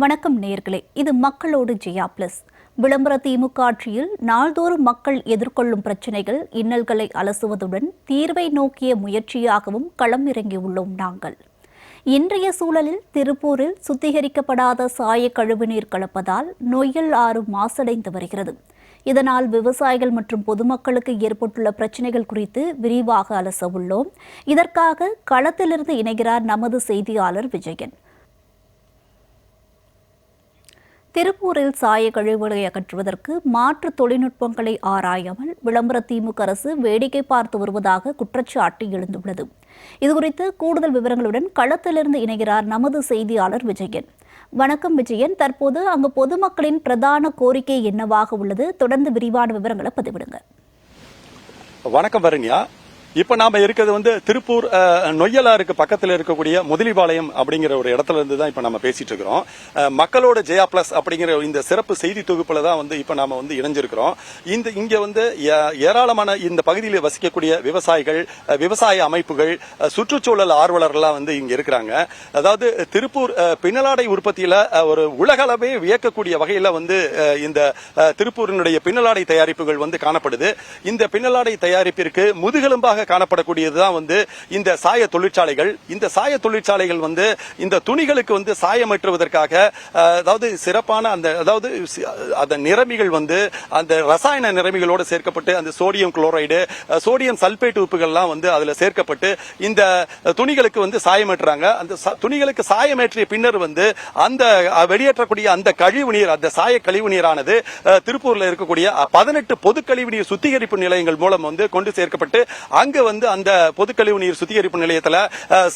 வணக்கம் நேர்களே இது மக்களோடு ஜெயா பிளஸ். விளம்பர திமுக ஆட்சியில் நாள்தோறும் மக்கள் எதிர்கொள்ளும் பிரச்சினைகள் இன்னல்களை அலசுவதுடன் தீர்வை நோக்கிய முயற்சியாகவும் களம் இறங்கியுள்ளோம் நாங்கள். இன்றைய சூழலில் திருப்பூரில் சுத்திகரிக்கப்படாத சாய கழிவுநீர் கலப்பதால் நொய்யல் ஆறு மாசடைந்து வருகிறது. இதனால் விவசாயிகள் மற்றும் பொதுமக்களுக்கு ஏற்பட்டுள்ள பிரச்சினைகள் குறித்து விரிவாக அலச உள்ளோம். இதற்காக களத்திலிருந்து இணைகிறார் நமது செய்தியாளர் விஜயன். திருப்பூரில் சாய கழிவுகளை அகற்றுவதற்கு மாற்று தொழில்நுட்பங்களை ஆராயாமல் விளம்பர திமுக அரசு வேடிக்கை பார்த்து வருவதாக குற்றச்சாட்டு எழுந்துள்ளது. இதுகுறித்து கூடுதல் விவரங்களுடன் களத்திலிருந்து இணைகிறார் நமது செய்தியாளர் விஜயன். வணக்கம் விஜயன். தற்போது அங்கு பொதுமக்களின் பிரதான கோரிக்கை என்னவாக உள்ளது? தொடர்ந்து விரிவான விவரங்களை பதிவிடுங்க. வணக்கம் வருண்யா இப்ப நாம இருக்கிறது வந்து திருப்பூர் நொய்யலாருக்கு பக்கத்துல இருக்கக்கூடிய முதலிபாளையம் அப்படிங்கிற ஒரு இடத்துல இருந்து தான் இப்ப நம்ம பேசிட்டு இருக்கிறோம். மக்களோட ஜெயா பிளஸ் அப்படிங்கிற இந்த சிறப்பு செய்தி தொகுப்புல தான் வந்து இப்ப நாம வந்து இணைஞ்சிருக்கிறோம். இந்த இங்க வந்து ஏ- ஏராளமான இந்த பகுதியில் வசிக்கக்கூடிய விவசாயிகள் விவசாய அமைப்புகள் சுற்றுச்சூழல் ஆர்வலர்கள்லாம் வந்து இங்க இருக்கிறாங்க. அதாவது திருப்பூர் பின்னலாடை உற்பத்தியில ஒரு உலகளவே வியக்கக்கூடிய வகையில வந்து இந்த திருப்பூரினுடைய பின்னலாடை தயாரிப்புகள் வந்து காணப்படுது. இந்த பின்னலாடை தயாரிப்பிற்கு முதுகெலும்பாக காணப்படக்கூடியதுதான் வந்து இந்த சாய தொழிற்சாலைகள். இந்த சாய தொழிற்சாலைகள் வந்து இந்த துணிகளுக்கு வந்து சாயமற்றுவதற்காக அதாவது சிறப்பான அந்த அதாவது அந்த நிறமிகள் வந்து அந்த ரசாயன நிறமிகளோடு சேர்க்கப்பட்டு அந்த சோடியம் குளோரைடு சோடியம் சல்பேட் உப்புகள்லாம் வந்து அதில் சேர்க்கப்பட்டு இந்த துணிகளுக்கு வந்து சாயமேற்றுறாங்க. அந்த துணிகளுக்கு சாயமேற்றிய பின்னர் வந்து அந்த வெளியேற்றக்கூடிய அந்த கழிவு நீர் அந்த சாய கழிவு நீரானது திருப்பூர்ல இருக்கக்கூடிய பதினெட்டு பொது கழிவு நீர் சுத்திகரிப்பு நிலையங்கள் மூலம் வந்து கொண்டு சேர்க்கப்பட்டு அங்கு வந்து அந்த பொது கழிவு நீர் சுத்திகரிப்பு நிலையத்துல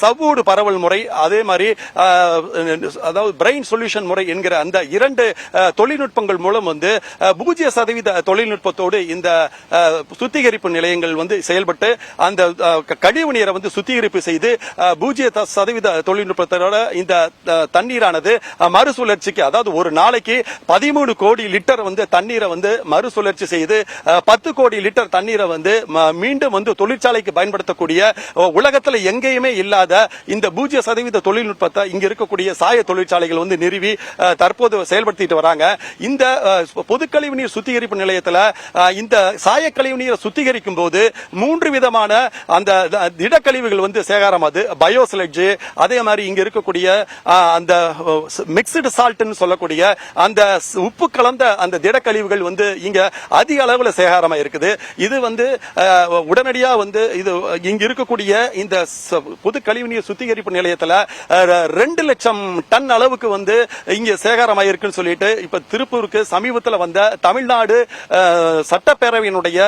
சவ்வூடு பரவல் முறை அதே மாதிரி அதாவது பிரெயின் சொல்யூஷன் முறை என்கிற அந்த இரண்டு தொழில்நுட்பங்கள் மூலம் வந்து அஹ், பூஜ்ய சதவீத தொழில்நுட்பத்தோடு இந்த சுத்திகரிப்பு நிலையங்கள் வந்து செயல்பட்டு அந்த கழிவு நீரை வந்து சுத்திகரிப்பு செய்து அஹ், பூஜ்ய சதவீத தொழில்நுட்பத்தோட இந்த தண்ணீரானது மறுசுழற்சிக்கு அதாவது ஒரு நாளைக்கு பதிமூணு கோடி லிட்டர் வந்து தண்ணீரை வந்து மறுசுழற்சி செய்து பத்து கோடி லிட்டர் தண்ணீரை வந்து மீண்டும் வந்து தொழிற்சி தொழிற்சாலைக்கு பயன்படுத்தக்கூடிய உலகத்தில் உலகத்துல எங்கேயுமே இல்லாத இந்த பூஜ்ய சதவீத தொழில்நுட்பத்தை இங்க இருக்கக்கூடிய சாய தொழிற்சாலைகள் வந்து நிறுவி தற்போது செயல்படுத்திட்டு வராங்க. இந்த பொது கழிவு நீர் சுத்திகரிப்பு நிலையத்தில் இந்த சாய கழிவு நீரை சுத்திகரிக்கும் போது மூன்று விதமான அந்த திடக்கழிவுகள் வந்து சேகாரமாது பயோஸ்லெட்ஜ் அதே மாதிரி இங்க இருக்கக்கூடிய அந்த மிக்சடு சால்ட்னு சொல்லக்கூடிய அந்த உப்பு கலந்த அந்த திடக்கழிவுகள் வந்து இங்க அதிக அளவில் சேகாரமா இருக்குது. இது வந்து உடனடியாக வந்து வந்து இது இங்க இருக்கக்கூடிய இந்த பொது கழிவுநீர் சுத்திகரிப்பு நிலையத்துல ரெண்டு லட்சம் டன் அளவுக்கு வந்து இங்க சேகரமாயிருக்குன்னு சொல்லிட்டு இப்ப திருப்பூருக்கு சமீபத்தில் வந்த தமிழ்நாடு சட்டப்பேரவையினுடைய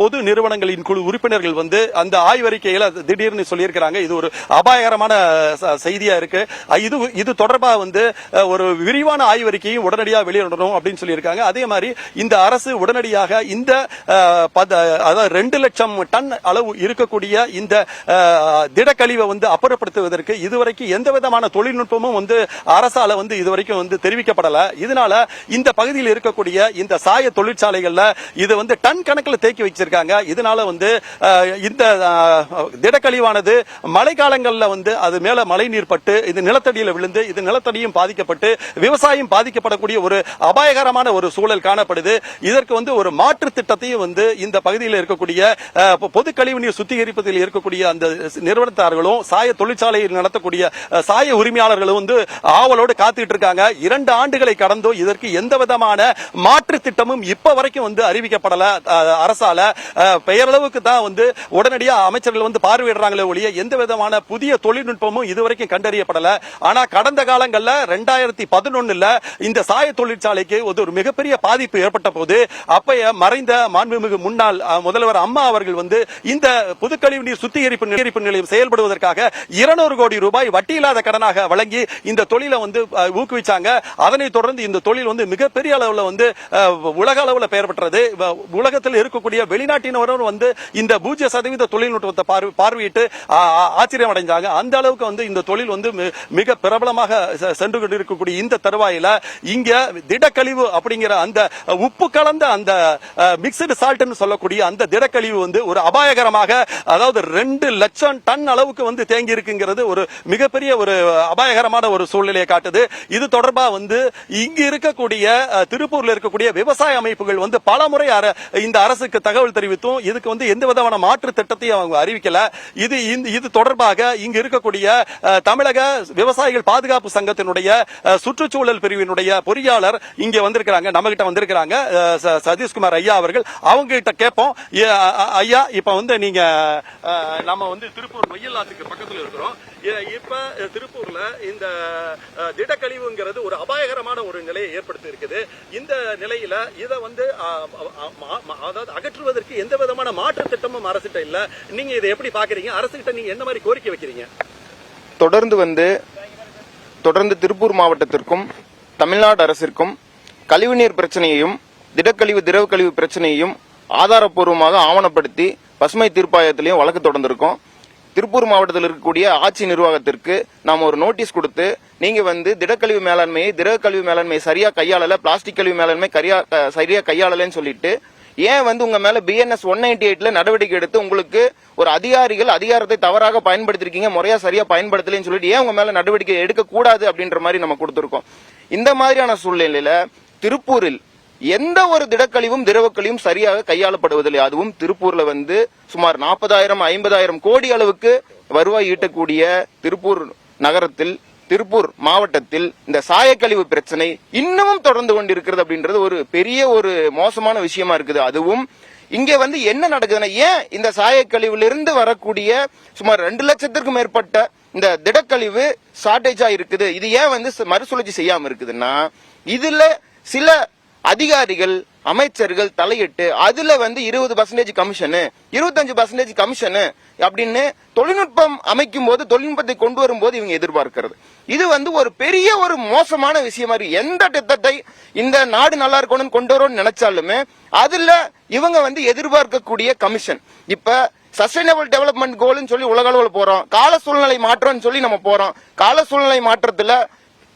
பொது நிறுவனங்களின் குழு உறுப்பினர்கள் வந்து அந்த ஆய்வறிக்கையில திடீர்னு சொல்லியிருக்கிறாங்க. இது ஒரு அபாயகரமான செய்தியா இருக்கு. இது இது தொடர்பாக வந்து ஒரு விரிவான ஆய்வறிக்கையும் உடனடியாக வெளியிடணும் அப்படின்னு சொல்லியிருக்காங்க. அதே மாதிரி இந்த அரசு உடனடியாக இந்த அதாவது ரெண்டு லட்சம் டன் அளவு இருக்கக்கூடிய இந்த திடக்கழிவை வந்து அப்புறப்படுத்துவதற்கு இதுவரைக்கும் எந்த விதமான தொழில்நுட்பமும் வந்து அரசால வந்து இதுவரைக்கும் வந்து தெரிவிக்கப்படல. இதனால இந்த பகுதியில் இருக்கக்கூடிய இந்த சாய தொழிற்சாலைகள்ல இது வந்து டன் கணக்கில் தேக்கி வச்சிருக்காங்க. இதனால வந்து இந்த திடக்கழிவானது மழை காலங்களில் வந்து அது மேல மழை நீர் பட்டு இது நிலத்தடியில் விழுந்து இது நிலத்தடியும் பாதிக்கப்பட்டு விவசாயம் பாதிக்கப்படக்கூடிய ஒரு அபாயகரமான ஒரு சூழல் காணப்படுது. இதற்கு வந்து ஒரு மாற்று திட்டத்தையும் வந்து இந்த பகுதியில் இருக்கக்கூடிய பொதுக்கழிவு கழிவுநீர் சுத்திகரிப்பதில் இருக்கக்கூடிய அந்த நிறுவனத்தார்களும் சாய தொழிற்சாலையில் நடத்தக்கூடிய சாய உரிமையாளர்களும் வந்து ஆவலோடு காத்துக்கிட்டு இருக்காங்க. இரண்டு ஆண்டுகளை கடந்தும் இதற்கு எந்த விதமான மாற்று திட்டமும் இப்ப வரைக்கும் வந்து அறிவிக்கப்படல. அரசால பெயரளவுக்கு தான் வந்து உடனடியாக அமைச்சர்கள் வந்து பார்வையிடுறாங்களே ஒழிய எந்த விதமான புதிய தொழில்நுட்பமும் இதுவரைக்கும் கண்டறியப்படல. ஆனா கடந்த காலங்களில் ரெண்டாயிரத்தி பதினொன்னுல இந்த சாய தொழிற்சாலைக்கு ஒரு மிகப்பெரிய பாதிப்பு ஏற்பட்ட போது அப்பய மறைந்த மாண்புமிகு முன்னாள் முதல்வர் அம்மா அவர்கள் வந்து இந்த புதுக்கழிவு நீர் சுத்திகரிப்பு நிலையரிப்பு நிலையம் செயல்படுவதற்காக இருநூறு கோடி ரூபாய் வட்டி இல்லாத கடனாக வழங்கி இந்த தொழிலை வந்து ஊக்குவிச்சாங்க. அதனை தொடர்ந்து இந்த தொழில் வந்து மிகப்பெரிய அளவில் வந்து உலக அளவில் பெயர் பெற்றது. உலகத்தில் இருக்கக்கூடிய வெளிநாட்டினரும் வந்து இந்த பூஜ்ய சதவீத தொழில்நுட்பத்தை பார்வையிட்டு ஆச்சரியம் அடைஞ்சாங்க அந்த அளவுக்கு வந்து இந்த தொழில் வந்து மிக பிரபலமாக சென்று கொண்டிருக்கக்கூடிய இந்த தருவாயில இங்க திடக்கழிவு அப்படிங்கிற அந்த உப்பு கலந்த அந்த மிக்சடு சால்ட்னு சொல்லக்கூடிய அந்த திடக்கழிவு வந்து ஒரு அபாயகர பயங்கரமாக அதாவது ரெண்டு லட்சம் டன் அளவுக்கு வந்து தேங்கி இருக்குங்கிறது ஒரு மிகப்பெரிய ஒரு அபாயகரமான ஒரு சூழ்நிலையை காட்டுது. இது தொடர்பா வந்து இங்கு இருக்கக்கூடிய திருப்பூர்ல இருக்கக்கூடிய விவசாய அமைப்புகள் வந்து பல முறை இந்த அரசுக்கு தகவல் தெரிவித்தும் இதுக்கு வந்து எந்த விதமான மாற்று திட்டத்தையும் அவங்க அறிவிக்கல. இது இது தொடர்பாக இங்கு இருக்கக்கூடிய தமிழக விவசாயிகள் பாதுகாப்பு சங்கத்தினுடைய சுற்றுச்சூழல் பிரிவினுடைய பொறியாளர் இங்க வந்திருக்கிறாங்க நம்ம கிட்ட வந்திருக்கிறாங்க சதீஷ்குமார் ஐயா அவர்கள். அவங்க கிட்ட கேட்போம் ஐயா இப்ப வந்து நீங்க நம்ம வந்து திருப்பூர் வெயில் ஆத்துக்கு பக்கத்துல இருக்கிறோம். இப்ப திருப்பூர்ல இந்த திடக்கழிவுங்கிறது ஒரு அபாயகரமான ஒரு நிலையை ஏற்படுத்தி இருக்குது. இந்த நிலையில இதை வந்து அதாவது அகற்றுவதற்கு எந்த விதமான மாற்று திட்டமும் அரசுகிட்ட இல்ல. நீங்க இதை எப்படி பாக்குறீங்க? அரசுகிட்ட நீங்க என்ன மாதிரி கோரிக்கை வைக்கிறீங்க? தொடர்ந்து வந்து தொடர்ந்து திருப்பூர் மாவட்டத்திற்கும் தமிழ்நாடு அரசிற்கும் கழிவுநீர் பிரச்சனையையும் திடக்கழிவு திரவ கழிவு பிரச்சனையையும் ஆதாரப்பூர்வமாக ஆவணப்படுத்தி பசுமை தீர்ப்பாயத்திலையும் வழக்கு தொடர்ந்திருக்கோம். திருப்பூர் மாவட்டத்தில் இருக்கக்கூடிய ஆட்சி நிர்வாகத்திற்கு நாம் ஒரு நோட்டீஸ் கொடுத்து நீங்க வந்து திடக்கழிவு மேலாண்மையை திரவ கழிவு மேலாண்மையை சரியா கையாளல பிளாஸ்டிக் கழிவு மேலாண்மை சரியா கையாளலன்னு சொல்லிட்டு ஏன் வந்து உங்க மேல பிஎன்எஸ் ஒன் நைன்டி எயிட்ல நடவடிக்கை எடுத்து உங்களுக்கு ஒரு அதிகாரிகள் அதிகாரத்தை தவறாக பயன்படுத்திருக்கீங்க முறையா சரியா பயன்படுத்தலைன்னு சொல்லிட்டு ஏன் உங்க மேல நடவடிக்கை எடுக்க கூடாது அப்படின்ற மாதிரி நம்ம கொடுத்திருக்கோம். இந்த மாதிரியான சூழ்நிலையில திருப்பூரில் எந்த ஒரு திடக்கழிவும் திரவக்கழிவும் சரியாக கையாளப்படுவதில்லை. அதுவும் திருப்பூர்ல வந்து சுமார் நாற்பதாயிரம் ஐம்பதாயிரம் கோடி அளவுக்கு வருவாய் ஈட்டக்கூடிய திருப்பூர் நகரத்தில் திருப்பூர் மாவட்டத்தில் இந்த சாயக்கழிவு பிரச்சனை இன்னமும் தொடர்ந்து கொண்டிருக்கிறது அப்படின்றது ஒரு பெரிய ஒரு மோசமான விஷயமா இருக்குது. அதுவும் இங்க வந்து என்ன நடக்குதுன்னா ஏன் இந்த சாயக்கழிவிலிருந்து வரக்கூடிய சுமார் ரெண்டு லட்சத்திற்கும் மேற்பட்ட இந்த திடக்கழிவு ஷார்டேஜா இருக்குது? இது ஏன் வந்து மறுசுழற்சி செய்யாம இருக்குதுன்னா இதுல சில அதிகாரிகள் அமைச்சர்கள் தலையிட்டு அதுல வந்து இருபது பர்சன்டேஜ் கமிஷனு இருபத்தஞ்சு பர்சன்டேஜ் கமிஷனு அப்படின்னு தொழில்நுட்பம் அமைக்கும் போது தொழில்நுட்பத்தை கொண்டு வரும்போது இவங்க எதிர்பார்க்கிறது. இது வந்து ஒரு பெரிய ஒரு மோசமான விஷயமா இருக்கு. எந்த திட்டத்தை இந்த நாடு நல்லா இருக்கணும்னு கொண்டு வரும்னு நினைச்சாலுமே அதுல இவங்க வந்து எதிர்பார்க்கக்கூடிய கமிஷன் இப்ப சஸ்டைனபிள் டெவலப்மெண்ட் கோல்னு சொல்லி உலக அளவில் போறோம். கால சூழ்நிலை மாற்றம்னு சொல்லி நம்ம போறோம். கால சூழ்நிலை மாற்றத்துல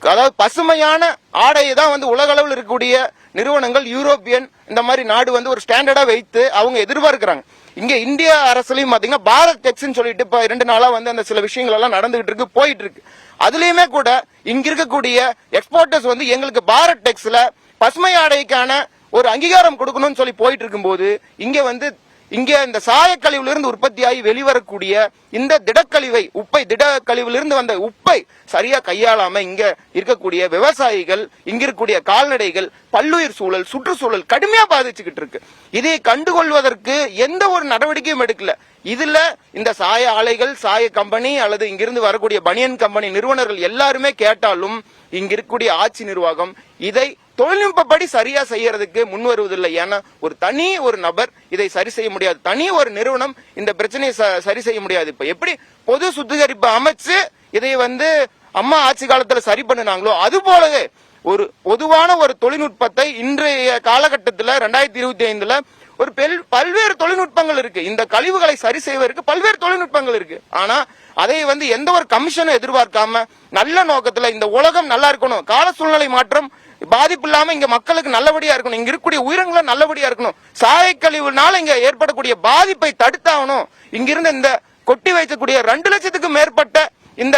அதாவது பசுமையான ஆடையை தான் வந்து உலக அளவில் இருக்கக்கூடிய நிறுவனங்கள் யூரோப்பியன் இந்த மாதிரி நாடு வந்து ஒரு ஸ்டாண்டர்டா வைத்து அவங்க எதிர்பார்க்கிறாங்க இங்க இந்திய அரசுலயும் பாத்தீங்கன்னா பாரத் டெக்ஸ்னு சொல்லிட்டு இப்ப ரெண்டு நாளா வந்து அந்த சில விஷயங்கள் எல்லாம் நடந்துகிட்டு இருக்கு போயிட்டு இருக்கு. அதுலயுமே கூட இங்க இருக்கக்கூடிய எக்ஸ்போர்ட்டர்ஸ் வந்து எங்களுக்கு பாரத் டெக்ஸ்ல பசுமை ஆடைக்கான ஒரு அங்கீகாரம் கொடுக்கணும்னு சொல்லி போயிட்டு இருக்கும்போது இங்க வந்து இங்கே இந்த சாயக்கழிவிலிருந்து உற்பத்தியாகி வெளிவரக்கூடிய இந்த திடக்கழிவை உப்பை திடக்கழிவிலிருந்து வந்த உப்பை சரியா கையாளாம இங்க இருக்கக்கூடிய விவசாயிகள் இங்க இருக்கக்கூடிய கால்நடைகள் பல்லுயிர் சூழல் சுற்றுச்சூழல் கடுமையா பாதிச்சுக்கிட்டு இருக்கு. இதை கண்டுகொள்வதற்கு எந்த ஒரு நடவடிக்கையும் எடுக்கல. இதுல இந்த சாய ஆலைகள் சாய கம்பெனி அல்லது இங்கிருந்து வரக்கூடிய பனியன் கம்பெனி நிறுவனர்கள் எல்லாருமே கேட்டாலும் இங்க இருக்கக்கூடிய ஆட்சி நிர்வாகம் இதை தொழில்நுட்பப்படி சரியா செய்யறதுக்கு முன் வருவதில்லை ஏன்னா ஒரு தனி ஒரு நபர் இதை சரி செய்ய முடியாது. தனி ஒரு நிறுவனம் இந்த பிரச்சனையை ச- சரி செய்ய முடியாது. இப்ப எப்படி பொது சுத்திகரிப்பு அமைச்சு இதை வந்து அம்மா ஆட்சி காலத்துல சரி பண்ணினாங்களோ அது போலவே ஒரு பொதுவான ஒரு தொழில்நுட்பத்தை இன்றைய காலகட்டத்தில் ரெண்டாயிரத்தி இருபத்தி ஐந்துல ஒரு பல்வேறு தொழில்நுட்பங்கள் இருக்கு. இந்த கழிவுகளை சரி செய்வதற்கு பல்வேறு தொழில்நுட்பங்கள் இருக்கு. ஆனா அதை வந்து எந்த ஒரு கமிஷனும் எதிர்பார்க்காம நல்ல நோக்கத்துல இந்த உலகம் நல்லா இருக்கணும் கால சூழ்நிலை மாற்றம் பாதிப்பு இல்லாம இங்க மக்களுக்கு நல்லபடியா இருக்கணும் இங்க இருக்கக்கூடிய உயிரங்களும் நல்லபடியா இருக்கணும் சாயக்கழிவுனால இங்க ஏற்படக்கூடிய பாதிப்பை தடுத்தாகணும். இங்கிருந்து இந்த கொட்டி வைக்கக்கூடிய ரெண்டு லட்சத்துக்கு மேற்பட்ட இந்த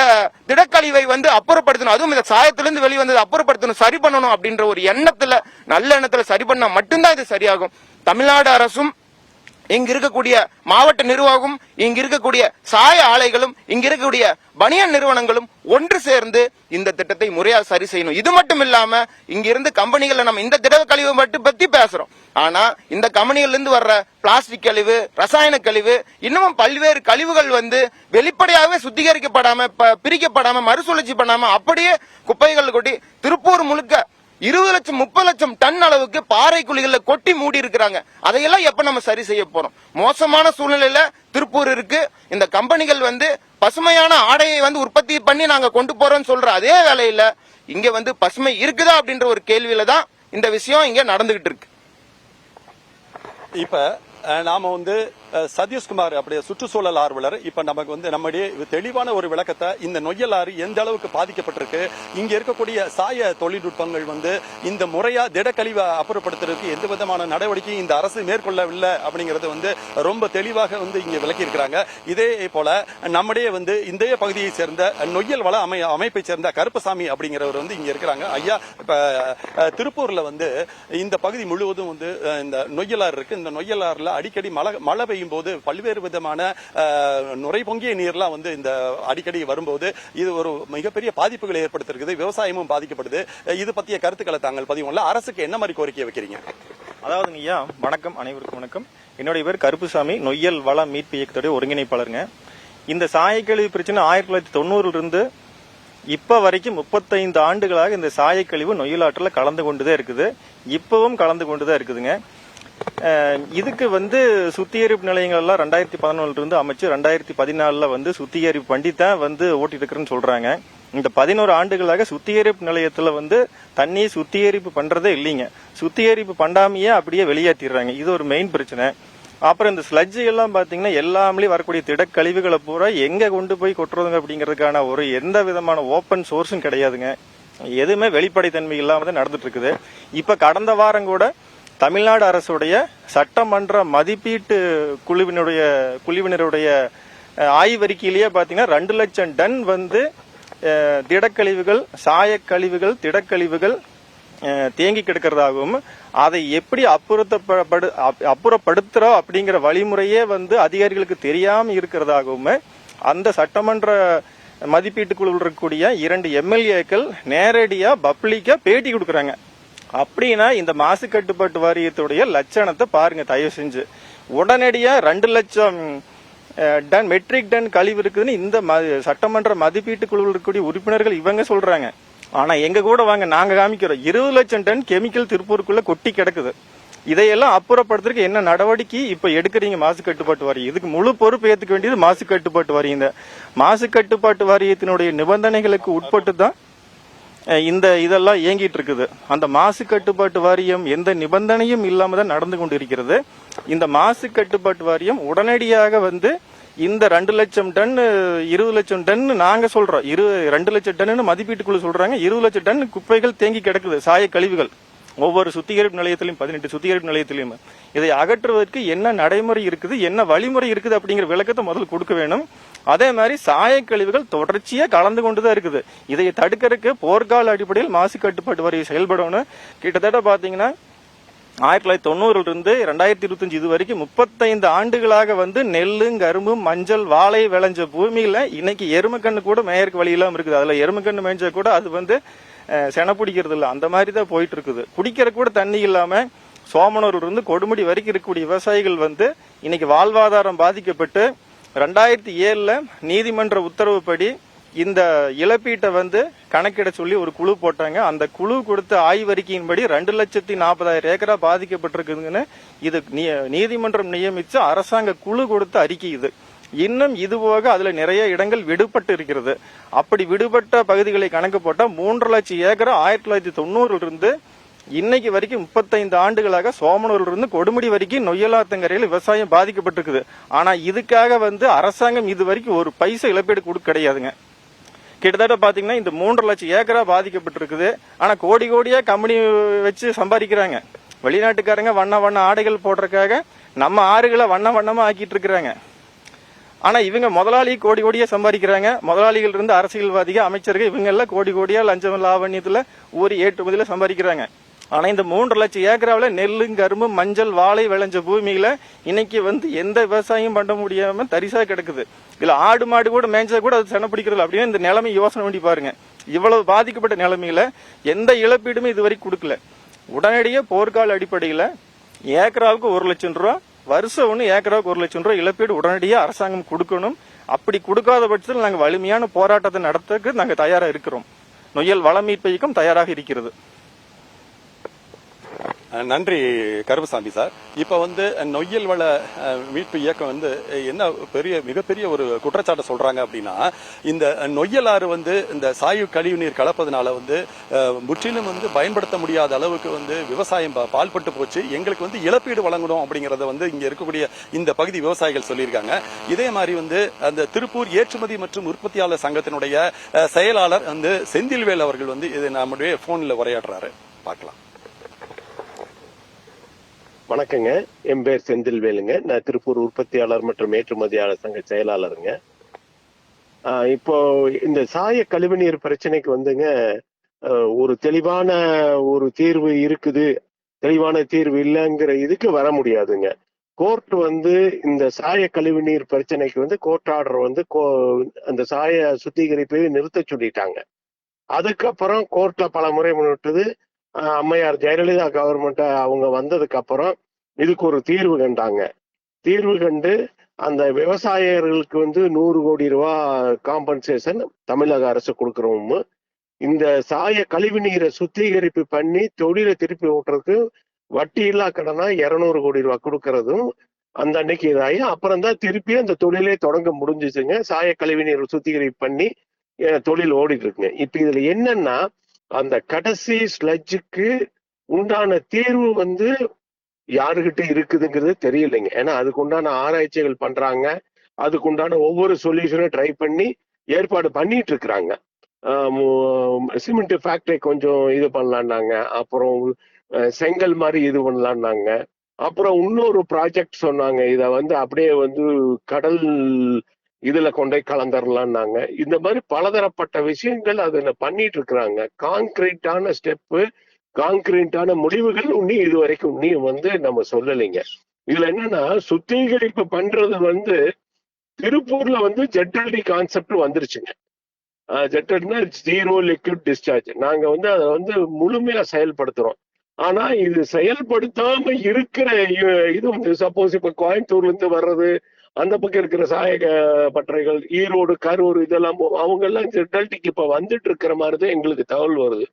திடக்கழிவை வந்து அப்புறப்படுத்தணும். அதுவும் இந்த சாயத்திலிருந்து வெளிவந்தது அப்புறப்படுத்தணும் சரி பண்ணணும் அப்படின்ற ஒரு எண்ணத்துல நல்ல எண்ணத்துல சரி பண்ணா மட்டும்தான் இது சரியாகும். தமிழ்நாடு அரசும் இங்க இருக்கக்கூடிய மாவட்ட நிர்வாகம் இங்க இருக்கக்கூடிய சாய ஆலைகளும் இங்க இருக்கக்கூடிய பனியன் நிறுவனங்களும் ஒன்று சேர்ந்து இந்த திட்டத்தை முறையாக சரி செய்யணும். இது மட்டும் இல்லாம இங்க இருந்து கம்பெனிகள்ல நம்ம இந்த திரவ கழிவு மட்டும் பத்தி பேசுறோம். ஆனா இந்த கம்பெனிகள்ல இருந்து வர்ற பிளாஸ்டிக் கழிவு ரசாயன கழிவு இன்னமும் பல்வேறு கழிவுகள் வந்து வெளிப்படையாகவே சுத்திகரிக்கப்படாம பிரிக்கப்படாம மறுசுழற்சி பண்ணாம அப்படியே குப்பைகள் கொட்டி திருப்பூர் முழுக்க இருபது லட்சம் முப்பது லட்சம் டன் அளவுக்கு பாறை குழிகளில் கொட்டி மூடி இருக்கிறாங்க. அதையெல்லாம் எப்ப நம்ம சரி செய்ய போறோம்? மோசமான சூழ்நிலையில திருப்பூர் இருக்கு. இந்த கம்பெனிகள் வந்து பசுமையான ஆடையை வந்து உற்பத்தி பண்ணி நாங்க கொண்டு போறோம்னு சொல்ற அதே வேலையில இங்க வந்து பசுமை இருக்குதா அப்படின்ற ஒரு கேள்வியில தான் இந்த விஷயம் இங்க நடந்துகிட்டு இருக்கு. இப்போ நாம வந்து சதீஷ்குமார் அப்படியே சுற்றுச்சூழல் ஆர்வலர். இப்ப நமக்கு வந்து நம்முடைய தெளிவான ஒரு விளக்கத்தை இந்த நொய்யல் ஆறு எந்த அளவுக்கு பாதிக்கப்பட்டிருக்கு? இங்க இருக்கக்கூடிய சாய தொழில்நுட்பங்கள் வந்து இந்த முறையா திடக்கழிவை அப்புறப்படுத்துறதுக்கு எந்த விதமான நடவடிக்கையும் இந்த அரசு மேற்கொள்ளவில்லை அப்படிங்கறது வந்து ரொம்ப தெளிவாக வந்து இங்க விளக்கி இருக்கிறாங்க இதே போல நம்முடைய வந்து இந்த பகுதியை சேர்ந்த நொய்யல் வள அமை அமைப்பை சேர்ந்த கருப்பசாமி அப்படிங்கிறவர் வந்து இங்க இருக்கிறாங்க. ஐயா இப்ப திருப்பூர்ல வந்து இந்த பகுதி முழுவதும் வந்து இந்த நொய்யலாறு இருக்கு. இந்த நொய்யலாறுல அடிக்கடி மழை மழை பெய்யும் போது பல்வேறு விதமான நுரை பொங்கிய நீர்லாம் வந்து இந்த அடிக்கடி வரும்போது இது ஒரு மிகப்பெரிய பாதிப்புகளை ஏற்படுத்திருக்குது விவசாயமும் பாதிக்கப்படுது. இது பத்திய கருத்துக்களை தாங்கள் பதிவுல அரசுக்கு என்ன மாதிரி கோரிக்கை வைக்கிறீங்க? அதாவதுங்க ஐயா வணக்கம் அனைவருக்கும் வணக்கம். என்னுடைய பேர் கருப்புசாமி நொய்யல் வள மீட்பு இயக்கத்துடைய ஒருங்கிணைப்பாளருங்க. இந்த சாயக்கழிவு பிரச்சனை ஆயிரத்தி தொள்ளாயிரத்தி தொண்ணூறுல இருந்து இப்ப வரைக்கும் முப்பத்தைந்து ஆண்டுகளாக இந்த சாயக்கழிவு நொய்யலாற்றில் கலந்து கொண்டுதான் இருக்குது. இப்பவும் கலந்து கொண்டுதான் இருக்குதுங்க. இதுக்கு வந்து சுத்திகரிப்பு நிலையங்கள் எல்லாம் ரெண்டாயிரத்தி பதினொன்றுல இருந்து அமைச்சு ரெண்டாயிரத்தி பதினாலுல வந்து சுத்திகரிப்பு பண்ணி தான் வந்து ஓட்டிட்டு இருக்கிறேன்னு சொல்றாங்க. இந்த பதினோரு ஆண்டுகளாக சுத்திகரிப்பு நிலையத்துல வந்து தண்ணி சுத்திகரிப்பு பண்றதே இல்லைங்க. சுத்திகரிப்பு பண்ணாமையே அப்படியே வெளியேற்றிடுறாங்க இது ஒரு மெயின் பிரச்சனை. அப்புறம் இந்த ஸ்லட்ஜ் எல்லாம் பாத்தீங்கன்னா எல்லாமே வரக்கூடிய திடக்கழிவுகளை பூரா எங்க கொண்டு போய் கொட்டுறதுங்க அப்படிங்கிறதுக்கான ஒரு எந்த விதமான ஓப்பன் சோர்ஸும் கிடையாதுங்க. எதுவுமே வெளிப்படைத்தன்மை இல்லாம தான் நடந்துட்டு இருக்குது இப்ப கடந்த வாரம் கூட தமிழ்நாடு அரசுடைய சட்டமன்ற மதிப்பீட்டு குழுவினுடைய குழுவினருடைய ஆய்வறிக்கையிலேயே பார்த்தீங்கன்னா ரெண்டு லட்சம் டன் வந்து திடக்கழிவுகள் சாயக்கழிவுகள் திடக்கழிவுகள் தேங்கி கிடக்கிறதாகவும் அதை எப்படி அப்புறத்தப்படு அப்- அப்புறப்படுத்துறோம் அப்படிங்கிற வழிமுறையே வந்து அதிகாரிகளுக்கு தெரியாமல் இருக்கிறதாகவும் அந்த சட்டமன்ற மதிப்பீட்டு குழுவில் இருக்கக்கூடிய இரண்டு எம்எல்ஏக்கள் நேரடியாக பப்ளிக்காக பேட்டி கொடுக்குறாங்க. அப்படின்னா இந்த மாசு கட்டுப்பாட்டு வாரியத்துடைய லட்சணத்தை பாருங்க தயவு செஞ்சு. உடனடியா ரெண்டு லட்சம் டன் மெட்ரிக் டன் கழிவு இருக்குதுன்னு இந்த ம- சட்டமன்ற மதிப்பீட்டு குழுவில் இருக்கக்கூடிய உறுப்பினர்கள் இவங்க சொல்றாங்க. ஆனா எங்க கூட வாங்க நாங்க காமிக்கிறோம். இருபது லட்சம் டன் கெமிக்கல் திருப்பூருக்குள்ள கொட்டி கிடக்குது. இதையெல்லாம் அப்புறப்படுத்துறதுக்கு என்ன நடவடிக்கை இப்ப எடுக்கிறீங்க மாசு கட்டுப்பாட்டு வாரியம்? இதுக்கு முழு பொறுப்பு ஏத்துக்க வேண்டியது மாசு கட்டுப்பாட்டு வாரியம் தான். மாசு கட்டுப்பாட்டு வாரியத்தினுடைய நிபந்தனைகளுக்கு உட்பட்டு தான் இந்த இதெல்லாம் இயங்கிட்டு இருக்குது அந்த மாசு கட்டுப்பாட்டு வாரியம் எந்த நிபந்தனையும் இல்லாம தான் நடந்து கொண்டு இருக்கிறது இந்த மாசு கட்டுப்பாட்டு வாரியம் உடனடியாக வந்து இந்த ரெண்டு லட்சம் டன் இருபது லட்சம் டன் நாங்க சொல்றோம். இரு ரெண்டு லட்சம் டன்னு மதிப்பீட்டுக்குள்ள சொல்றாங்க. இருபது லட்சம் டன் குப்பைகள் தேங்கி கிடக்குது சாய கழிவுகள். ஒவ்வொரு சுத்திகரிப்பு நிலையத்திலையும் பதினெட்டு சுத்திகரிப்பு நிலையத்திலையும் இதை அகற்றுவதற்கு என்ன நடைமுறை இருக்குது என்ன வழிமுறை இருக்குது அப்படிங்கிற விளக்கத்தை முதல்ல கொடுக்க வேணும். அதே மாதிரி சாயக்கழிவுகள் தொடர்ச்சியாக கலந்து கொண்டு தான் இருக்குது. இதை தடுக்கிறதுக்கு போர்க்கால அடிப்படையில் மாசு கட்டுப்பாட்டு வாரியம் செயல்படணும். கிட்டத்தட்ட பார்த்தீங்கன்னா ஆயிரத்தி தொள்ளாயிரத்தி தொண்ணூறுலேருந்து ரெண்டாயிரத்தி இருபத்தஞ்சு இது வரைக்கும் முப்பத்தைந்து ஆண்டுகளாக வந்து நெல்லு கரும்பு மஞ்சள் வாழை விளைஞ்ச பூமியில் இன்னைக்கு எருமக்கண்ணு கூட மேயருக்கு வழி இல்லாமல் இருக்குது. அதில் எருமக்கண்ணு மேய்ஞ்சா கூட அது வந்து செனை பிடிக்கிறது இல்லை அந்த மாதிரி தான் போயிட்டு இருக்குது குடிக்கிற கூட தண்ணி இல்லாமல் சோமனூர்ல இருந்து கொடுமுடி வரைக்கும் இருக்கக்கூடிய விவசாயிகள் வந்து இன்னைக்கு வாழ்வாதாரம் பாதிக்கப்பட்டு ரெண்டாயிரத்தி ஏழில் நீதிமன்ற உத்தரவுப்படி இந்த இழப்பீட்டை வந்து கணக்கிட சொல்லி ஒரு குழு போட்டாங்க. அந்த குழு கொடுத்த ஆய்வறிக்கையின்படி ரெண்டு லட்சத்தி நாற்பதாயிரம் ஏக்கரா பாதிக்கப்பட்டிருக்குதுன்னு இது நீ- நீதிமன்றம் நியமிச்ச அரசாங்க குழு கொடுத்த அறிக்கை இது. இன்னும் இது போக அதுல நிறைய இடங்கள் விடுபட்டு இருக்கிறது. அப்படி விடுபட்ட பகுதிகளை கணக்கு போட்டால் மூன்று லட்சம் ஏக்கரா ஆயிரத்தி தொள்ளாயிரத்தி தொண்ணூறுல இருந்து இன்னைக்கு வரைக்கும் முப்பத்தைந்து ஆண்டுகளாக சோமனூர்ல இருந்து கொடுமுடி வரைக்கும் நொய்யலாத்தங்கரையில் விவசாயம் பாதிக்கப்பட்டிருக்குது. ஆனா இதுக்காக வந்து அரசாங்கம் இது வரைக்கும் ஒரு பைசா இழப்பீடு கொடுக்க கிடையாதுங்க. கிட்டத்தட்ட பாத்தீங்கன்னா இந்த மூன்று லட்சம் ஏக்கரா பாதிக்கப்பட்டிருக்குது. ஆனா கோடி கோடியா கம்பெனி வச்சு சம்பாதிக்கிறாங்க. வெளிநாட்டுக்காரங்க வண்ண வண்ண ஆடைகள் போடுறதுக்காக நம்ம ஆறுகளை வண்ண வண்ணமா ஆக்கிட்டு இருக்கிறாங்க. ஆனா இவங்க முதலாளி கோடி கோடியா சம்பாதிக்கிறாங்க. முதலாளிகள் இருந்து அரசியல்வாதிகள் அமைச்சர்கள் இவங்க எல்லாம் கோடி கோடியா லஞ்சம் லாவண்யத்துல ஒரு ஏற்றுமதியில சம்பாதிக்கிறாங்க. ஆனா இந்த மூன்று லட்சம் ஏக்கராவில் நெல்லு கரும்பு மஞ்சள் வாழை விளைஞ்ச பூமியில இன்னைக்கு வந்து எந்த விவசாயம் பண்ண முடியாம தரிசா கிடக்குது. இதுல ஆடு மாடு கூட மேய்ச்சா கூட அது சென பிடிக்கிறது அப்படின்னு இந்த நிலைமை யோசனை பண்ணி பாருங்க. இவ்வளவு பாதிக்கப்பட்ட நிலைமையில எந்த இழப்பீடுமே இது வரைக்கும் கொடுக்கல. உடனடியே போர்க்கால அடிப்படையில ஏக்கராவுக்கு ஒரு லட்சம் ரூபா வருஷம் ஒன்று ஏக்கராவுக்கு ஒரு லட்சம் ரூபாய் இழப்பீடு உடனடியாக அரசாங்கம் கொடுக்கணும். அப்படி கொடுக்காத பட்சத்தில் நாங்கள் வலிமையான போராட்டத்தை நடத்துறதுக்கு நாங்கள் தயாராக இருக்கிறோம். நொயல் வள மீட்பு தயாராக இருக்கிறது. நன்றி கருப்பசாமி சார். இப்போ வந்து நொய்யல் வள மீட்பு இயக்கம் வந்து என்ன பெரிய மிகப்பெரிய ஒரு குற்றச்சாட்டை சொல்றாங்க அப்படின்னா இந்த நொய்யல் ஆறு வந்து இந்த சாயு கழிவு நீர் கலப்பதனால வந்து முற்றிலும் வந்து பயன்படுத்த முடியாத அளவுக்கு வந்து விவசாயம் பால்பட்டு போச்சு. எங்களுக்கு வந்து இழப்பீடு வழங்கணும் அப்படிங்கறத வந்து இங்க இருக்கக்கூடிய இந்த பகுதி விவசாயிகள் சொல்லியிருக்காங்க. இதே மாதிரி வந்து அந்த திருப்பூர் ஏற்றுமதி மற்றும் உற்பத்தியாளர் சங்கத்தினுடைய செயலாளர் வந்து செந்தில்வேல் அவர்கள் வந்து இது நம்முடைய போன்ல உரையாடுறாரு. பார்க்கலாம். வணக்கங்க. என் பேர் செந்தில்வேலுங்க நான் திருப்பூர் உற்பத்தியாளர் மற்றும் ஏற்றுமதியாளர் சங்க செயலாளருங்க. ஆஹ் இப்போ இந்த சாய கழிவுநீர் பிரச்சனைக்கு வந்துங்க. ஒரு தெளிவான ஒரு தீர்வு இருக்குது. தெளிவான தீர்வு இல்லைங்கிற இதுக்கு வர முடியாதுங்க. கோர்ட் வந்து இந்த சாய கழிவுநீர் பிரச்சனைக்கு வந்து கோர்ட் ஆர்டர் வந்து கோ- அந்த சாய சுத்திகரிப்பை நிறுத்த சொல்லிட்டாங்க. அதுக்கப்புறம் கோர்ட்ல பல முறை முன்னிட்டது அம்மையார் ஜெயலலிதா கவர்மெண்ட் அவங்க வந்ததுக்கு அப்புறம் இதுக்கு ஒரு தீர்வு கண்டாங்க. தீர்வு கண்டு அந்த விவசாயிகளுக்கு வந்து நூறு கோடி ரூபா காம்பன்சேஷன் தமிழக அரசு கொடுக்குறோம். இந்த சாய கழிவு நீரை சுத்திகரிப்பு பண்ணி தொழிலை திருப்பி ஓட்டுறதுக்கு வட்டி இல்லா கடனா இருநூறு கோடி ரூபா கொடுக்கறதும் அந்த அன்னைக்கு இதாகி அப்புறம் தான் திருப்பி அந்த தொழிலே தொடங்க முடிஞ்சிச்சுங்க. சாய கழிவு நீர் சுத்திகரிப்பு பண்ணி தொழில் ஓடிட்டு இருக்குங்க. இப்ப இதுல என்னன்னா அந்த கடைசி ஸ்லட்ஜுக்கு உண்டான தீர்வு வந்து யாருகிட்ட இருக்குதுங்கிறது தெரியலைங்க. ஏன்னா அதுக்கு உண்டான ஆராய்ச்சிகள் பண்றாங்க. அதுக்கு உண்டான ஒவ்வொரு சொல்யூஷனும் ட்ரை பண்ணி ஏற்பாடு பண்ணிட்டு இருக்கிறாங்க. சிமெண்ட் ஃபேக்டரி கொஞ்சம் இது பண்ணலான்னாங்க. அப்புறம் செங்கல் மாதிரி இது பண்ணலான்னாங்க. அப்புறம் இன்னொரு ப்ராஜெக்ட் சொன்னாங்க. இதை வந்து அப்படியே வந்து கடல் இதுல கொண்டே கலந்துரலான்னாங்க இந்த மாதிரி பலதரப்பட்ட விஷயங்கள் அதுல பண்ணிட்டு இருக்கிறாங்க கான்கிரீட்டான ஸ்டெப்பு கான்கிரீட்டான முடிவுகள் இன்னும் இது வரைக்கும் இன்னும் வந்து நம்ம சொல்லலைங்க. இதுல என்னன்னா சுத்திகரிப்பு பண்றது வந்து திருப்பூர்ல வந்து ஜெட்டல்டி கான்செப்ட் வந்துருச்சுங்க. ஜெட்டல்னா ஜீரோ லிக்விட் டிஸ்சார்ஜ் நாங்க வந்து அதை வந்து முழுமையா செயல்படுத்துறோம். ஆனா இது செயல்படுத்தாம இருக்கிற இது வந்து சப்போஸ் இப்ப கோயம்புத்தூர்ல இருந்து வர்றது அந்த பக்கம் இருக்கிற சாயக பட்டறைகள் ஈரோடு கரூர் இதெல்லாம் அவங்க எல்லாம் ஜெட்டல்டிக்கு இப்ப வந்துட்டு இருக்கிற மாதிரி தான் எங்களுக்கு தகவல் வருது.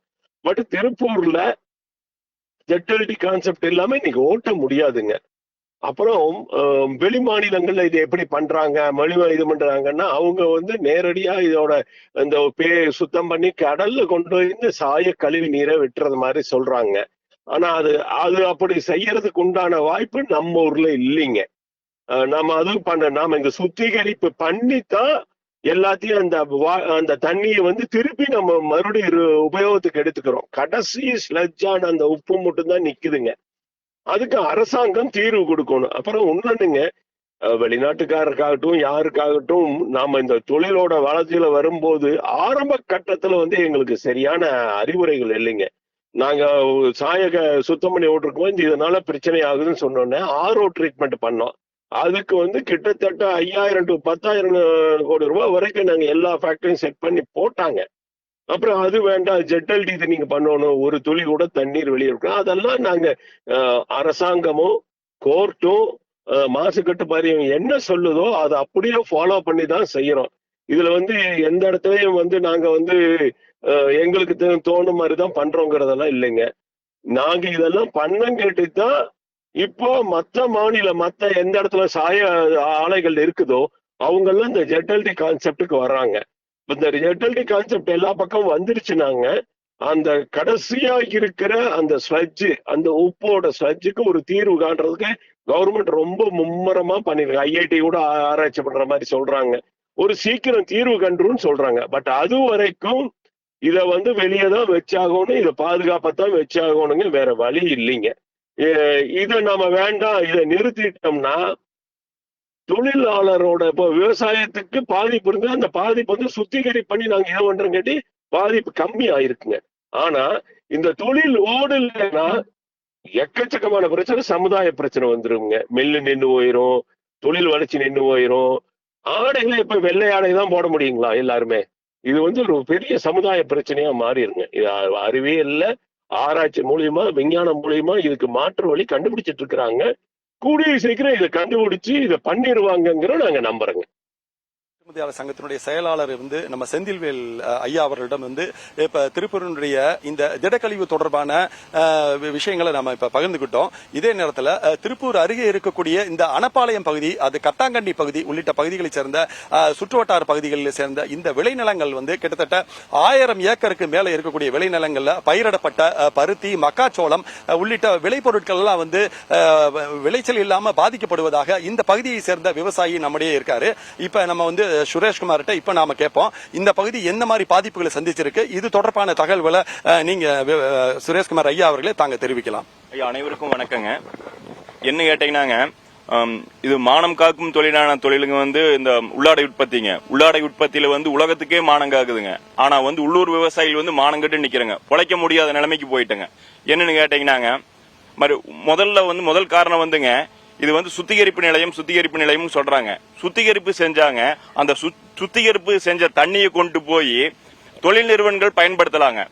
பட் திருப்பூர்ல ஜெட்டல்டி கான்செப்ட் இல்லாம இன்னைக்கு ஓட்ட முடியாதுங்க. அப்புறம் வெளி மாநிலங்கள்ல இது எப்படி பண்றாங்க மொழி இது பண்றாங்கன்னா அவங்க வந்து நேரடியா இதோட இந்த பே சுத்தம் பண்ணி கடல்ல கொண்டு போய் இந்த சாய கழிவு நீரை விட்டுறது மாதிரி சொல்றாங்க. ஆனா அது அது அப்படி செய்யறதுக்கு உண்டான வாய்ப்பு நம்ம ஊர்ல இல்லைங்க. நம்ம அதுவும் பண்ண நாம இந்த சுத்திகரிப்பு பண்ணித்தான் எல்லாத்தையும் அந்த வா- அந்த தண்ணியை வந்து திருப்பி நம்ம மறுபடியும் இரு- உபயோகத்துக்கு எடுத்துக்கிறோம். கடைசி ஸ்லட்ஜான அந்த உப்பு மட்டும் தான் நிக்குதுங்க. அதுக்கு அரசாங்கம் தீர்வு கொடுக்கணும். அப்புறம் ஒன்றுங்க வெளிநாட்டுக்காரருக்காகட்டும் யாருக்காகட்டும் நாம இந்த தொழிலோட வளர்ச்சியில வரும்போது ஆரம்ப கட்டத்துல வந்து எங்களுக்கு சரியான அறிவுரைகள் இல்லைங்க. நாங்க சாயக சுத்தம் பண்ணி ஓட்டிருக்கோம். இந்த இதனால பிரச்சனை ஆகுதுன்னு சொன்னோன்னே ஆர்ஓ ட்ரீட்மெண்ட் பண்ணோம். அதுக்கு வந்து கிட்டத்தட்ட ஐயாயிரம் டு பத்தாயிரம் கோடி ரூபாய் வரைக்கும் நாங்க எல்லா ஃபேக்டரியும் செட் பண்ணி போட்டாங்க. அப்புறம் அது வேண்டாம் ஜெட்டல்டி இது நீங்க பண்ணணும் ஒரு துளி கூட தண்ணீர் வெளியே இருக்கும். அதெல்லாம் நாங்க அரசாங்கமும் கோர்ட்டும் மாசுக்கட்டு கட்டுப்பாரியம் என்ன சொல்லுதோ அதை அப்படியே ஃபாலோ பண்ணி தான் செய்யறோம். இதுல வந்து எந்த இடத்துலயும் வந்து நாங்க வந்து எங்களுக்கு தோணும் மாதிரி தான் பண்றோங்கிறதெல்லாம் இல்லைங்க. நாங்க இதெல்லாம் பண்ண கேட்டு தான் இப்போ மற்ற மாநில மற்ற எந்த இடத்துல சாய ஆலைகள் இருக்குதோ அவங்க எல்லாம் இந்த ஜெட்டல்டி கான்செப்டுக்கு வர்றாங்க. இந்த ஜெட்டல்டி கான்செப்ட் எல்லா பக்கம் வந்துருச்சுனாங்க. அந்த கடைசியா இருக்கிற அந்த ஸ்லட்ஜ் அந்த உப்போட ஸ்லட்ஜுக்கு ஒரு தீர்வு காண்றதுக்கு கவர்மெண்ட் ரொம்ப மும்முரமா பண்ணிருக்கு ஐஐடி கூட ஆராய்ச்சி பண்ற மாதிரி சொல்றாங்க. ஒரு சீக்கிரம் தீர்வு கண்டுருன்னு சொல்றாங்க. பட் அது வரைக்கும் இதை வந்து வெளியே தான் வச்சாகணும் இதை பாதுகாப்பத்தான் வச்சாகணுங்க வேற வழி இல்லைங்க. இதை நாம வேண்டாம் இதை நிறுத்திட்டோம்னா தொழிலாளரோட இப்போ விவசாயத்துக்கு பாதிப்பு இருந்து அந்த பாதிப்பு வந்து சுத்திகரி பண்ணி நாங்க ஏன் பண்றோம் கேட்டி பாதிப்பு கம்மி ஆயிருக்குங்க ஆனா இந்த தொழில் ஓடலைன்னா எக்கச்சக்கமான பிரச்சனை சமுதாய பிரச்சனை வந்துருங்க மெல்லு நின்று போயிரும் தொழில் வளர்ச்சி நின்று போயிரும். ஆடைகளை இப்ப வெள்ளை ஆடை தான் போட முடியுங்களா எல்லாருமே? இது வந்து ஒரு பெரிய சமுதாய பிரச்சனையா மாறிடுங்க இது அறிவே இல்லை. ஆராய்ச்சி மூலியமா விஞ்ஞானம் மூலியமா இதுக்கு மாற்று வழி கண்டுபிடிச்சிட்டு இருக்கிறாங்க. கூடிய சீக்கிரம் இதை கண்டுபிடிச்சு இதை பண்ணிடுவாங்கங்கிற நாங்க நம்புறோங்க. உற்பத்தியாளர் சங்கத்தினுடைய செயலாளர் வந்து நம்ம செந்தில்வேல் ஐயா அவர்களிடம் வந்து இப்ப திருப்பூரினுடைய இந்த திடக்கழிவு தொடர்பான வி- விஷயங்களை நம்ம இப்ப பகிர்ந்துகிட்டோம். இதே நேரத்தில் திருப்பூர் அருகே இருக்கக்கூடிய இந்த அனப்பாளையம் பகுதி அது கட்டாங்கண்டி பகுதி உள்ளிட்ட பகுதிகளைச் சேர்ந்த சுற்றுவட்டார பகுதிகளில் சேர்ந்த இந்த விளைநிலங்கள் வந்து கிட்டத்தட்ட ஆயிரம் ஏக்கருக்கு மேல இருக்கக்கூடிய விளைநிலங்கள்ல பயிரிடப்பட்ட பருத்தி மக்காச்சோளம் உள்ளிட்ட விளைபொருட்கள் எல்லாம் வந்து விளைச்சல் இல்லாம பாதிக்கப்படுவதாக இந்த பகுதியை சேர்ந்த விவசாயி நம்முடைய இருக்காரு. இப்ப நம்ம வந்து சுரேஷ்குமார்கிட்ட இப்போ நாம கேட்போம். இந்த பகுதி எந்த மாதிரி பாதிப்புகளை சந்திச்சிருக்கு? இது தொடர்பான தகவல்களை நீங்க சுரேஷ்குமார் ஐயா அவர்களே தாங்க தெரிவிக்கலாம். ஐயா அனைவருக்கும் வணக்கங்க. என்ன கேட்டீங்கன்னாங்க இது மானம் காக்கும் தொழிலான தொழிலுங்க வந்து இந்த உள்ளாடை உற்பத்திங்க. உள்ளாடை உற்பத்தியில வந்து உலகத்துக்கே மானம் காக்குதுங்க. ஆனா வந்து உள்ளூர் விவசாயிகள் வந்து மானம் கட்டு நிக்கிறங்க. பொழைக்க முடியாத நிலைமைக்கு போயிட்டுங்க. என்னன்னு கேட்டீங்கன்னாங்க மாதிரி முதல்ல வந்து முதல் காரணம் வந்துங்க இது வந்து சுத்திகரிப்பு நிலையம் சுத்திகரிப்பு நிலையம் சொல்றாங்க. சுத்திகரிப்பு செஞ்சாங்க. அந்த சுத்- சுத்திகரிப்பு செஞ்ச தண்ணியை கொண்டு போய் தொழில் நிறுவனங்கள் பயன்படுத்தலாங்க.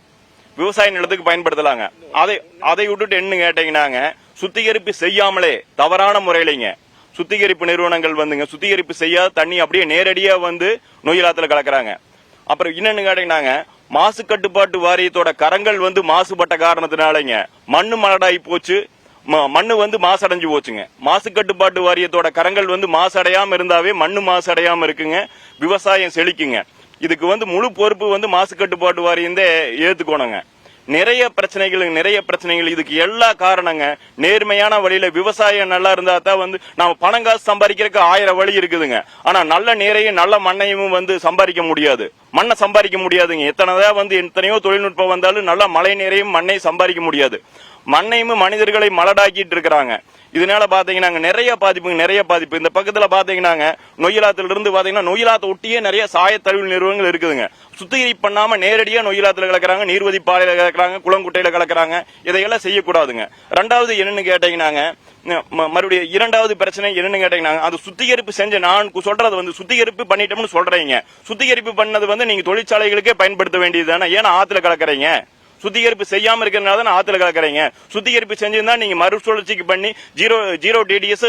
விவசாய நிலத்துக்கு பயன்படுத்தலாங்க. அதை அதை விட்டுட்டு என்ன கேட்டீங்கன்னாங்க சுத்திகரிப்பு செய்யாமலே தவறான முறையிலைங்க. சுத்திகரிப்பு நிறுவனங்கள் வந்துங்க சுத்திகரிப்பு செய்யாத தண்ணி அப்படியே நேரடியாக வந்து நொய்யலாத்துல கலக்குறாங்க. அப்புறம் என்னன்னு கேட்டீங்கன்னாங்க மாசு கட்டுப்பாட்டு வாரியத்தோட கரங்கள் வந்து மாசுபட்ட காரணத்தினாலங்க மண்ணு மலடாகி போச்சு மண்ணு வந்து மாசடைஞ்சு போச்சுங்க. மாசு கட்டுப்பாட்டு வாரியத்தோட கரங்கள் வந்து மாசடையாம இருந்தாவே மண்ணு மாசடையாம இருக்குங்க. விவசாயம் செழிக்குங்க. இதுக்கு வந்து முழு பொறுப்பு வந்து மாசு கட்டுப்பாட்டு வாரியம் ஏத்துக்கணுங்க. நிறைய பிரச்சனைகள் நிறைய பிரச்சனைகள். இதுக்கு எல்லா காரணங்க. நேர்மையான வழியில விவசாயம் நல்லா இருந்தா தான் வந்து நாம பணம் காசு சம்பாதிக்கிறதுக்கு ஆயிரம் வழி இருக்குதுங்க. ஆனா நல்ல நீரையும் நல்ல மண்ணையும் வந்து சம்பாதிக்க முடியாது. மண்ணை சம்பாதிக்க முடியாதுங்க. எத்தனைதான் வந்து எத்தனையோ தொழில்நுட்பம் வந்தாலும் நல்ல மழை நீரையும் மண்ணையும் சம்பாதிக்க முடியாது. மண்ணையும் மனிதர்களை மலடாக்கிட்டு இருக்கிறாங்க இதனால பாத்தீங்கன்னா நிறைய பாதிப்பு நிறைய பாதிப்பு. இந்த பக்கத்துல பாத்தீங்கன்னா நொயிலாத்துல இருந்து பாத்தீங்கன்னா நொயிலாத்த ஒட்டியே நிறைய சாயத்தழிவு நிறுவனங்கள் இருக்குதுங்க. சுத்திகரிப்பு பண்ணாம நேரடியா நொயிலாத்துல கலக்கிறாங்க நீர்வதி பாலையில கலக்கிறாங்க குளங்குட்டையில கலக்கிறாங்க. இதையெல்லாம் செய்யக்கூடாதுங்க. ரெண்டாவது என்னன்னு கேட்டீங்கன்னாங்க ம- மறுபடியும் இரண்டாவது பிரச்சனை என்னன்னு கேட்டீங்கன்னா அது சுத்திகரிப்பு செஞ்ச நான் சொல்றது வந்து சுத்திகரிப்பு பண்ணிட்டோம்னு சொல்றீங்க. சுத்திகரிப்பு பண்ணது வந்து நீங்க தொழிற்சாலைகளுக்கே பயன்படுத்த வேண்டியது தானே ஏன்னா ஆத்துல கலக்குறீங்க. சுத்திகரிப்பு செய்யாம இருக்கிறதுனால தான் ஆத்துல கலக்குறீங்க. சுத்திகரிப்பு செஞ்சிருந்தா நீங்க மறுசுழற்சிக்கு பண்ணி ஜீரோ ஜீரோ டிடிஎஸ்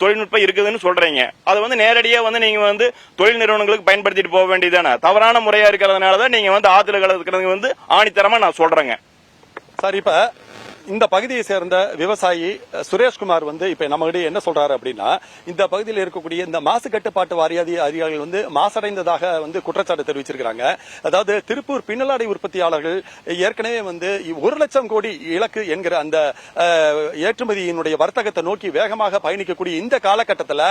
தொழில்நுட்பம் இருக்குதுன்னு சொல்றீங்க. அதை வந்து நேரடியா வந்து நீங்க வந்து தொழில் நிறுவனங்களுக்கு பயன்படுத்திட்டு போக வேண்டியதானே தவறான முறையா இருக்கிறதுனால தான் நீங்க வந்து ஆத்துல கலக்கிறது வந்து ஆணித்தரமா நான் சொல்றேங்க. சார் இப்ப இந்த பகுதியை சேர்ந்த விவசாயி சுரேஷ்குமார் வந்து இப்ப நம்ம என்ன சொல்றாரு அப்படின்னா இந்த பகுதியில் இருக்கக்கூடிய இந்த மாசு கட்டுப்பாட்டு வாரியாதி அதிகாரிகள் வந்து மாசடைந்ததாக வந்து குற்றச்சாட்டு தெரிவிச்சிருக்காங்க அதாவது திருப்பூர் பின்னலாடை உற்பத்தியாளர்கள் ஏற்கனவே வந்து ஒரு லட்சம் கோடி இலக்கு என்கிற அந்த ஏற்றுமதியினுடைய வர்த்தகத்தை நோக்கி வேகமாக பயணிக்கக்கூடிய இந்த காலகட்டத்தில்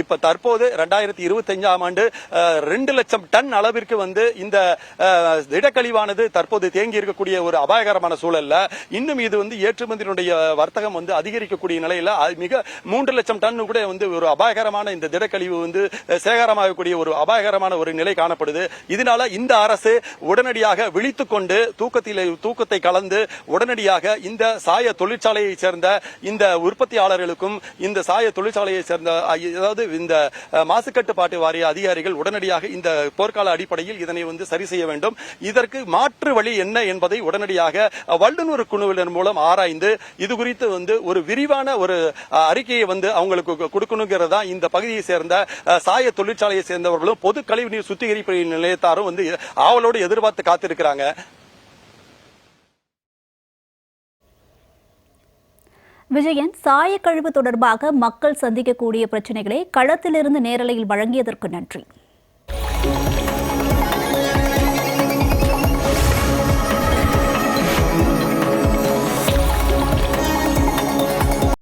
இப்ப தற்போது ரெண்டாயிரத்தி இருபத்தஞ்சாம் ஆண்டு அஹ், ரெண்டு லட்சம் டன் அளவிற்கு வந்து இந்த திடக்கழிவானது தற்போது தேங்கி இருக்கக்கூடிய ஒரு அபாயகரமான சூழல்ல இன்னும் இது வந்து ஏற்றுமதியினுடைய வர்த்தகம் வந்து அதிகரிக்கக்கூடிய நிலையில மிக மூன்று லட்சம் டன் கூட வந்து ஒரு அபாயகரமான இந்த திடக்கழிவு வந்து சேகரமாகக்கூடிய ஒரு அபாயகரமான ஒரு நிலை காணப்படுது. இதனால இந்த அரசு உடனடியாக விழித்து கொண்டு தூக்கத்தில் தூக்கத்தை கலந்து உடனடியாக இந்த சாய தொழிற்சாலையை சேர்ந்த இந்த உற்பத்தியாளர்களுக்கும் இந்த சாய தொழிற்சாலையை சேர்ந்த அதாவது இந்த மாசுக்கட்டுப்பாட்டு வாரிய அதிகாரிகள் உடனடியாக இந்த போர்க்கால அடிப்படையில் இதனை வந்து சரி செய்ய வேண்டும். இதற்கு மாற்று வழி என்ன என்பதை உடனடியாக வல்லுநர் குழுவினர் மூலம் ஆராய்ந்து இது குறித்து வந்து ஒரு விரிவான ஒரு அறிக்கையை வந்து அவங்களுக்கு கு- கொடுக்கணுங்கிறதா இந்த பகுதியை சேர்ந்த சாய தொழிற்சாலையை சேர்ந்தவர்களும் பொது கழிவுநீர் சுத்திகரிப்பு நிலையத்தாரும் வந்து ஆவலோடு எதிர்பார்த்து காத்திருக்கிறாங்க. விஜயன் சாயக்கழிவு தொடர்பாக மக்கள் சந்திக்கக்கூடிய பிரச்சனைகளை களத்திலிருந்து நேரலையில் வழங்கியதற்கு நன்றி.